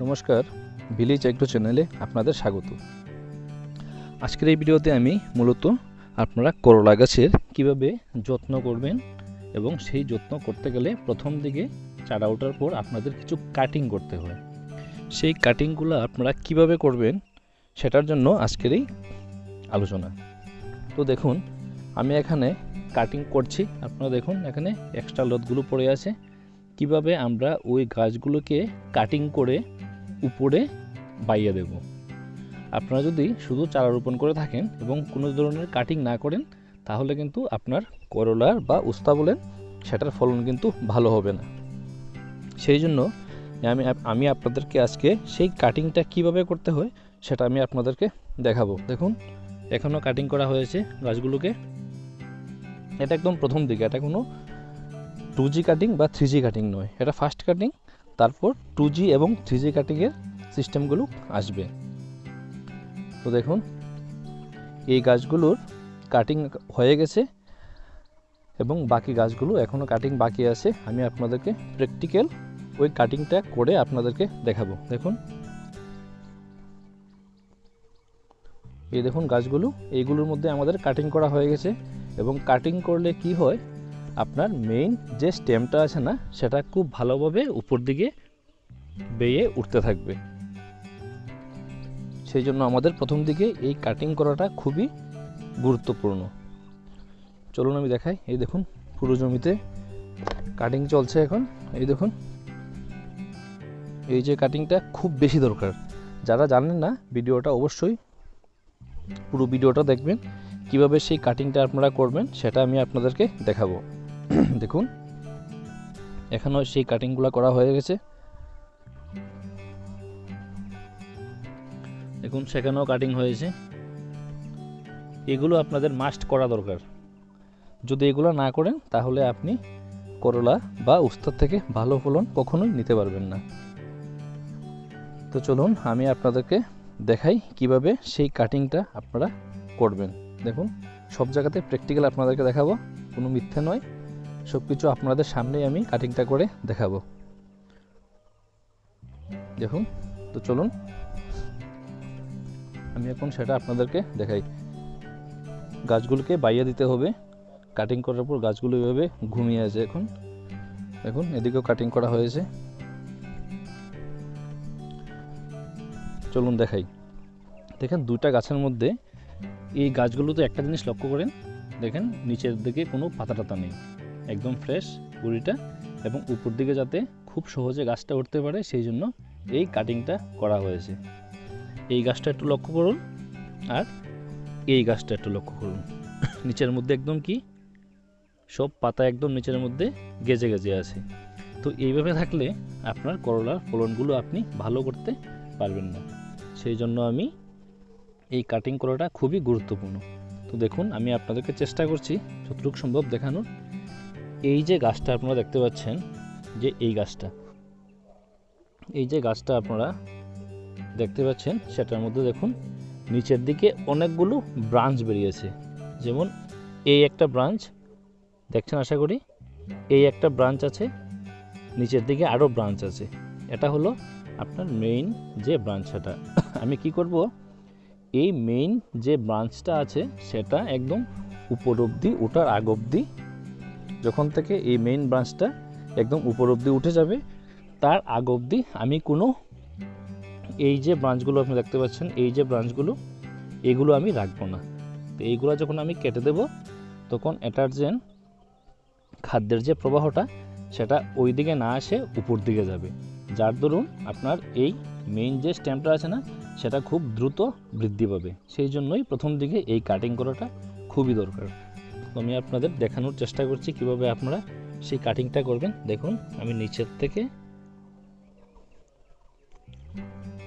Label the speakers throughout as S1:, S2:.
S1: নমস্কার village agro চ্যানেলে আপনাদের স্বাগত। আজকের এই ভিডিওতে আমি মূলত আপনারা করলা গাছের কীভাবে যত্ন করবেন এবং সেই যত্ন করতে গেলে প্রথম দিকে চারা ওঠার পর আপনাদের কিছু কাটিং করতে হয়। সেই কাটিংগুলো আপনারা কীভাবে করবেন সেটার জন্য আজকের এই আলোচনা। তো দেখুন, আমি এখানে কাটিং করছি। আপনারা দেখুন, এখানে এক্সট্রা লতগুলো পড়ে আছে। কীভাবে আমরা ওই গাছগুলোকে কাটিং করে উপরে বাইয়ে দেব। আপনারা যদি শুধু চারা রোপণ করে থাকেন এবং কোনো ধরনের কাটিং না করেন, তাহলে কিন্তু আপনার করলার বা উস্তা বলেন, সেটার ফলন কিন্তু ভালো হবে না। সেই জন্য আমি আমি আপনাদেরকে আজকে সেই কাটিংটা কীভাবে করতে হয়, সেটা আমি আপনাদেরকে দেখাবো। দেখুন এখনও কাটিং করা হয়েছে গাছগুলোকে। এটা একদম প্রথম দিকে, এটা কোনো টু জি কাটিং বা থ্রি জি কাটিং নয়। এটা ফার্স্ট কাটিং তারপর টু জি এবং থ্রি জি কাটিংয়ের সিস্টেমগুলো আসবে। তো দেখুন, এই গাছগুলোর কাটিং হয়ে গেছে এবং বাকি গাছগুলো এখনও কাটিং বাকি আছে। আমি আপনাদেরকে প্র্যাকটিক্যাল ওই কাটিংটা করে আপনাদেরকে দেখাবো। দেখুন, এই দেখুন গাছগুলো, এইগুলোর মধ্যে আমাদের কাটিং করা হয়ে গেছে এবং কাটিং করলে কি হয়? আপনার মেইন যে স্টেমটা আছে না, সেটা খুব ভালোভাবে উপর দিকে বেয়ে উঠতে থাকবে। সেই জন্য আমাদের প্রথম দিকে এই কাটিং করাটা খুবই গুরুত্বপূর্ণ। চলুন আমি দেখাই। এই দেখুন, পুরো জমিতে কাটিং চলছে এখন। এই দেখুন, এই যে কাটিংটা খুব বেশি দরকার। যারা জানেন না, ভিডিওটা অবশ্যই পুরো ভিডিওটা দেখবেন। কীভাবে সেই কাটিংটা আপনারা করবেন, সেটা আমি আপনাদেরকে দেখাবো। দেখুন। এখনও সেই কাটিংগুলো করা হয়ে গেছে। দেখুন, সেখানেও কাটিং হয়েছে। এগুলো আপনাদের মাস্ট করা দরকার। যদি এগুলো না করেন, তাহলে আপনি করলা বা উস্তাদ থেকে ভালো ফলন কখনোই নিতে পারবেন না। তো চলুন, আমি আপনাদেরকে দেখাই কীভাবে সেই কাটিংটা আপনারা করবেন। দেখুন, সব জায়গাতে প্র্যাকটিক্যাল আপনাদেরকে দেখাবো। কোনো মিথ্যে নয়। সব কিছু আপনাদের সামনেই আমি কাটিংটা করে দেখাবো। দেখুন, তো চলুন। আমি এখন সেটা আপনাদেরকে দেখাই। গাছগুলোকে বাইয়ে দিতে হবে। কাটিং করার পর গাছগুলো এভাবে ঘুমিয়ে আছে এখন। দেখুন, এদিকেও কাটিং করা হয়েছে। চলুন দেখাই। দেখেন দুটা গাছের মধ্যে এই গাছগুলোতে একটা জিনিস লক্ষ্য করেন। দেখেন, নিচের দিকে কোনো পাতা টাতা নেই। একদম ফ্রেশ গুড়িটা এবং উপর দিকে যাতে খুব সহজে গাছটা উঠতে পারে, সেই জন্য এই কাটিংটা করা হয়েছে। এই গাছটা একটু লক্ষ্য করুন আর এই গাছটা একটু লক্ষ্য করুন। নিচের মধ্যে একদম কি? সব পাতা একদম নিচের মধ্যে গেজে গেজে আছে। তো এইভাবে থাকলে আপনার করলার ফলনগুলো আপনি ভালো করতে পারবেন না। সেই জন্য আমি এই কাটিং করাটা খুবই গুরুত্বপূর্ণ। তো দেখুন, আমি আপনাদেরকে চেষ্টা করছি যতটুকু সম্ভব দেখানোর। এই যে গাছটা আপনারা দেখতে পাচ্ছেন, যে এই গাছটা, এই যে গাছটা আপনারা দেখতে পাচ্ছেন, সেটার মধ্যে দেখুন, নিচের দিকে অনেকগুলো ব্রাঞ্চ বেরিয়েছে। যেমন এই একটা ব্রাঞ্চ দেখছেন আশা করি? এই একটা ব্রাঞ্চ আছে, নিচের দিকে আরও ব্রাঞ্চ আছে। এটা হলো আপনার মেইন যে ব্রাঞ্চ সেটা। আমি কি করব? এই মেইন যে ব্রাঞ্চটা আছে, সেটা একদম উপর অবধি ওঠার আগ অবধি যখন থেকে এই মেইন ব্রাঞ্চটা একদম উপর অবধি উঠে যাবে, তার আগ অবধি আমি কোনো এই যে ব্রাঞ্চগুলো আপনি দেখতে পাচ্ছেন, এই যে ব্রাঞ্চগুলো এগুলো আমি রাখব না। তো এইগুলো যখন আমি কেটে দেব, তখন এটার যে খাদ্যের যে প্রবাহটা, সেটা ওই দিকে না আসে উপর দিকে যাবে। যার দরুন আপনার এই মেইন যে স্ট্যাম্পটা আছে না, সেটা খুব দ্রুত বৃদ্ধি পাবে। সেই জন্যই প্রথম দিকে এই কাটিং করাটা খুবই দরকার। আমি আপনাদের দেখানোর চেষ্টা করছি কীভাবে আপনারা সেই কাটিংটা করবেন। দেখুন, আমি নিচের থেকে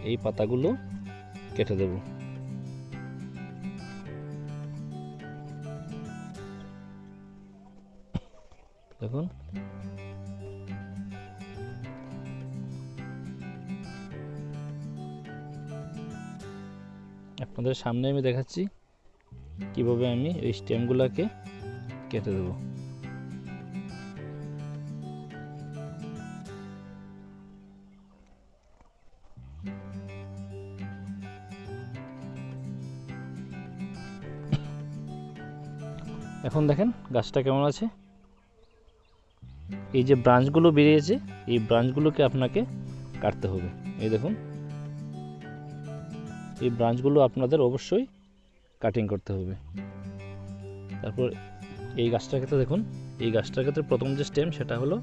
S1: এই পাতাগুলো কেটে দেব। দেখুন। আপনাদের সামনে আমি দেখাচ্ছি কীভাবে আমি এই স্টেমগুলোকে কেটে দেব। এখন দেখেন গাছটা কেমন আছে। এই যে ব্রাঞ্চগুলো বেরিয়েছে, এই ব্রাঞ্চগুলোকে আপনাকে কাটতে হবে। এই দেখুন। এই ব্রাঞ্চগুলো আপনাদের অবশ্যই কাটিং করতে হবে। তারপর এই গাছটার ক্ষেত্রে দেখুন, এই গাছটার ক্ষেত্রে প্রথম যে স্টেম সেটা হলো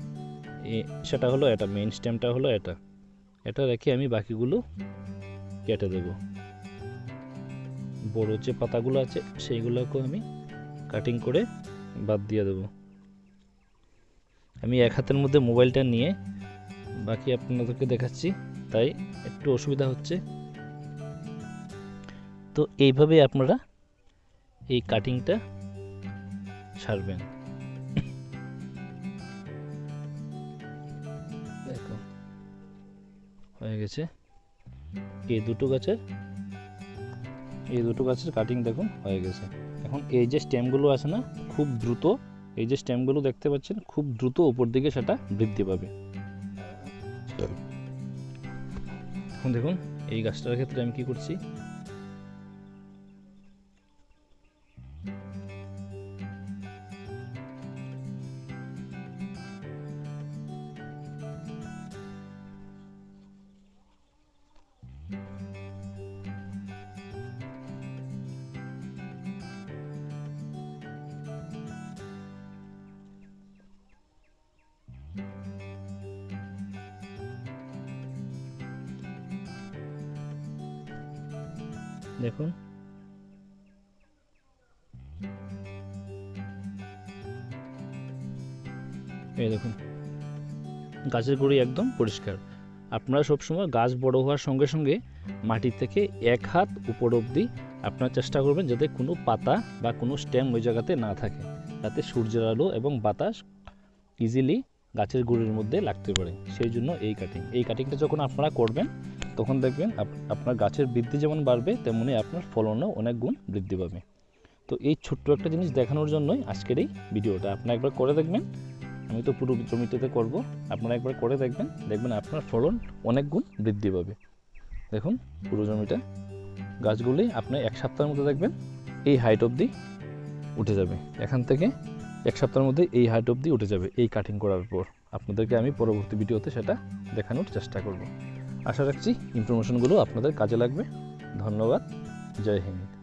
S1: সেটা হলো এটা মেইন স্টেমটা হলো এটা। এটা রেখে আমি বাকিগুলো কেটে দেব। বড় যে পাতাগুলো আছে সেইগুলোকেও আমি কাটিং করে বাদ দিয়ে দেবো। আমি এক হাতের মধ্যে মোবাইলটা নিয়ে বাকি আপনাদেরকে দেখাচ্ছি, তাই একটু অসুবিধা হচ্ছে। তো এইভাবে আপনারা এই কাটিংটা সারবেন দেখো হয়ে গেছে। এই দুটো গাছের এই দুটো গাছের কাটিং দেখুন হয়ে গেছে। এখন এই যে স্টেমগুলো আছে না খুব দ্রুত এই যে স্টেমগুলো দেখতে পাচ্ছেন খুব দ্রুত উপর দিকে সেটা বৃদ্ধি পাবে। এখন দেখুন এই গাছটার ক্ষেত্রে আমি কি করছি? দেখুন। এই দেখুন। গাছের গুঁড়ি একদম পরিষ্কার। আপনারা সবসময় গাছ বড় হওয়ার সঙ্গে সঙ্গে মাটি থেকে এক হাত উপর অবধি আপনারা চেষ্টা করবেন যাতে কোনো পাতা বা কোনো স্টেম ওই জায়গাতে না থাকে, যাতে সূর্যের আলো এবং বাতাস ইজিলি গাছের গুঁড়ির মধ্যে লাগতে পারে। সেই জন্য এই কাটিং এই কাটিংটা যখন আপনারা করবেন তখন দেখবেন আপ- আপনার গাছের বৃদ্ধি যেমন বাড়বে, তেমনি আপনার ফলনও অনেক গুণ বৃদ্ধি পাবে। তো এই ছোট্ট একটা জিনিস দেখানোর জন্যই আজকের এই ভিডিওটা। আপনারা একবার করে দেখবেন। আমি তো পুরো জমিটাতে করব। আপনারা একবার করে দেখবেন। দেখবেন আপনার ফলন অনেক গুণ বৃদ্ধি পাবে। দেখুন, পুরো জমিটা। গাছগুলি আপনি এক সপ্তাহের মধ্যে দেখবেন এই হাইট অবধি উঠে যাবে। এখান থেকে এক সপ্তাহের মধ্যে এই হাইট অবধি উঠে যাবে এই কাটিং করার পর। আপনাদেরকে আমি পরবর্তী ভিডিওতে সেটা দেখানোর চেষ্টা করব। আশা রাখছি ইনফরমেশনগুলো আপনাদের কাজে লাগবে। ধন্যবাদ জয় হিন্দ।